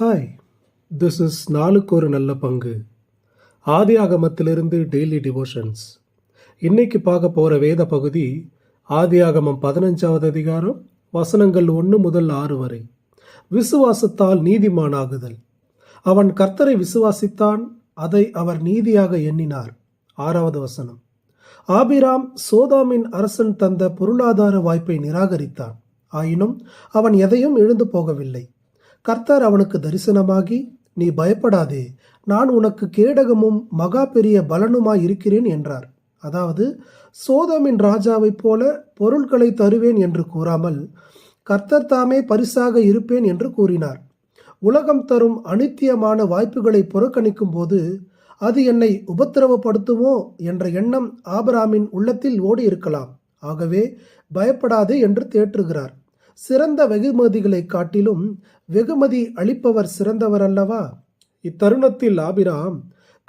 Hi this is நாளுக்கு ஒரு நல்ல பங்கு. ஆதி ஆகமத்திலிருந்து டெய்லி டிவோஷன்ஸ் இன்னைக்கு பார்க்க போகிற வேத பகுதி ஆதி ஆகமம் பதினஞ்சாவது அதிகாரம் வசனங்கள் ஒன்று முதல் ஆறு வரை. விசுவாசத்தால் நீதிமானாகுதல். அவன் கர்த்தரை விசுவாசித்தான் அதை அவர் நீதியாக எண்ணினார். ஆறாவது வசனம். ஆபிராம் சோதாமின் அரசன் தந்த பொருளாதார வாய்ப்பை நிராகரித்தான். ஆயினும் அவன் எதையும் எழுந்து போகவில்லை. கர்த்தர் அவனுக்கு தரிசனமாகி நீ பயப்படாதே நான் உனக்கு கேடகமும் மகா பெரிய பலனுமாய் இருக்கிறேன் என்றார். அதாவது சோதமின் ராஜாவைப் போல பொருட்களை தருவேன் என்று கூறாமல் கர்த்தர் தாமே பரிசாக இருப்பேன் என்று கூறினார். உலகம் தரும் அனித்தியமான வாய்ப்புகளை புறக்கணிக்கும் போது அது என்னை உபத்திரவப்படுத்துமோ என்ற எண்ணம் ஆபராமின் உள்ளத்தில் ஓடி இருக்கலாம் ஆகவே பயப்படாதே என்று தேற்றுகிறார். சிறந்த வெகுமதிகளை காட்டிலும் வெகுமதி அளிப்பவர் சிறந்தவர் அல்லவா இத்தருணத்தில் ஆபிராம்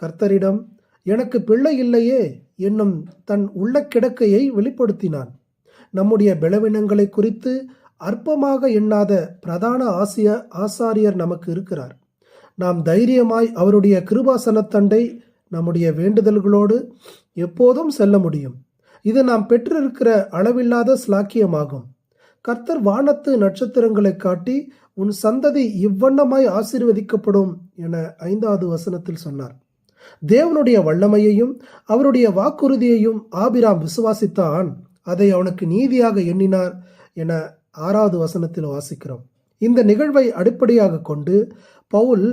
கர்த்தரிடம் எனக்கு பிள்ளை இல்லையே என்னும் தன் உள்ள கிடக்கையை வெளிப்படுத்தினான். நம்முடைய பலவினங்களை குறித்து அற்பமாக எண்ணாத பிரதான ஆசிய ஆசாரியர் நமக்கு இருக்கிறார். நாம் தைரியமாய் அவருடைய கிருபாசனத்தண்டை நம்முடைய வேண்டுதல்களோடு எப்போதும் செல்ல முடியும். இது நாம் பெற்றிருக்கிற அளவில்லாத ஸ்லாக்கியமாகும் கர்த்தர் வானத்து நட்சத்திரங்களை காட்டி உன் சந்ததி இவ்வண்ணமாய் ஆசீர்வதிக்கப்படும் என ஐந்தாவது வசனத்தில் சொன்னார். தேவனுடைய வல்லமையையும் அவருடைய வாக்குறுதியையும் ஆபிராம் விசுவாசித்தான். அதை அவனுக்கு நீதியாக எண்ணினார் என ஆறாவது வசனத்தில் வாசிக்கிறோம். இந்த நிகழ்வை அடிப்படையாக கொண்டு பவுல்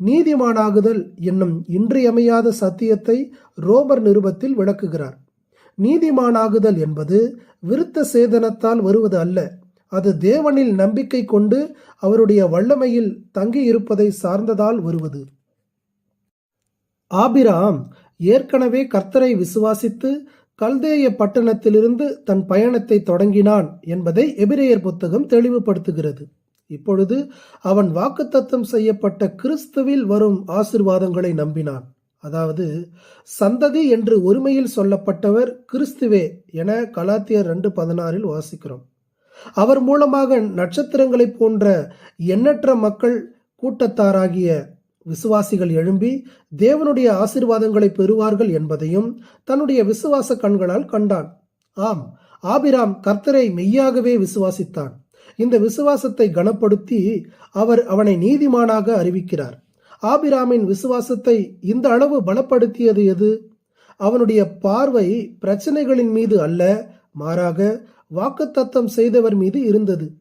நீதிமானாகுதல் என்னும் இன்றியமையாத சத்தியத்தை ரோமர் நிருபத்தில் விளக்குகிறார். நீதிமானாகுதல் என்பது விருத்த சேதனத்தால் வருவது அல்ல. அது தேவனில் நம்பிக்கை கொண்டு அவருடைய வல்லமையில் தங்கி இருப்பதை சார்ந்ததால் வருவது. ஆபிராம் ஏற்கனவே கர்த்தரை விசுவாசித்து கல்தேய பட்டணத்திலிருந்து தன் பயணத்தை தொடங்கினான் என்பதை எபிரேயர் புத்தகம் தெளிவுபடுத்துகிறது. இப்பொழுது அவன் வாக்குத்தத்தம் செய்யப்பட்ட கிறிஸ்துவில் வரும் ஆசிர்வாதங்களை நம்பினான். அதாவது சந்ததி என்று ஒருமையில் சொல்லப்பட்டவர் கிறிஸ்துவே என கலாத்தியர் ரெண்டு பதினாறில் வாசிக்கிறோம். அவர் மூலமாக நட்சத்திரங்களைப் போன்ற எண்ணற்ற மக்கள் கூட்டத்தாராகிய விசுவாசிகள் எழும்பி தேவனுடைய ஆசிர்வாதங்களை பெறுவார்கள் என்பதையும் தன்னுடைய விசுவாச கண்களால் கண்டான். ஆம் ஆபிராம் கர்த்தரை மெய்யாகவே விசுவாசித்தான். இந்த விசுவாசத்தை கனப்படுத்தி அவர் அவனை நீதிமானாக அறிவிக்கிறார். ஆபிராமின் விசுவாசத்தை இந்த அளவு பலப்படுத்தியது எது? அவனுடைய பார்வை பிரச்சனைகளின் மீது அல்ல மாறாக வாக்குத்தத்தம் செய்தவர் மீது இருந்தது.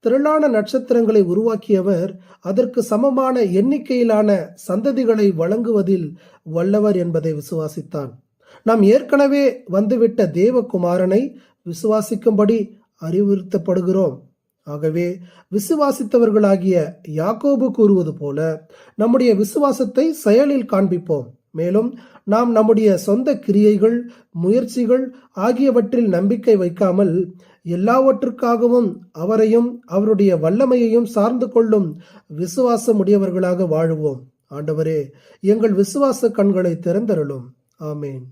திரளான நட்சத்திரங்களை உருவாக்கியவர் அதற்கு சமமான எண்ணிக்கையிலான சந்ததிகளை வழங்குவதில் வல்லவர் என்பதை விசுவாசித்தான். நாம் ஏற்கனவே வந்துவிட்ட தேவகுமாரனை விசுவாசிக்கும்படி அறிவுறுத்தப்படுகிறோம். ஆகவே விசுவாசித்தவர்களாகிய யாக்கோபு கூறுவது போல நம்முடைய விசுவாசத்தை செயலில் காண்பிப்போம். மேலும் நாம் நம்முடைய சொந்த கிரியைகள் முயற்சிகள் ஆகியவற்றில் நம்பிக்கை வைக்காமல் எல்லாவற்றுக்காகவும் அவரையும் அவருடைய வல்லமையையும் சார்ந்து கொள்ளும் விசுவாசம் உடையவர்களாக வாழுவோம். ஆண்டவரே எங்கள் விசுவாச கண்களை திறந்தருளும். ஆமேன்.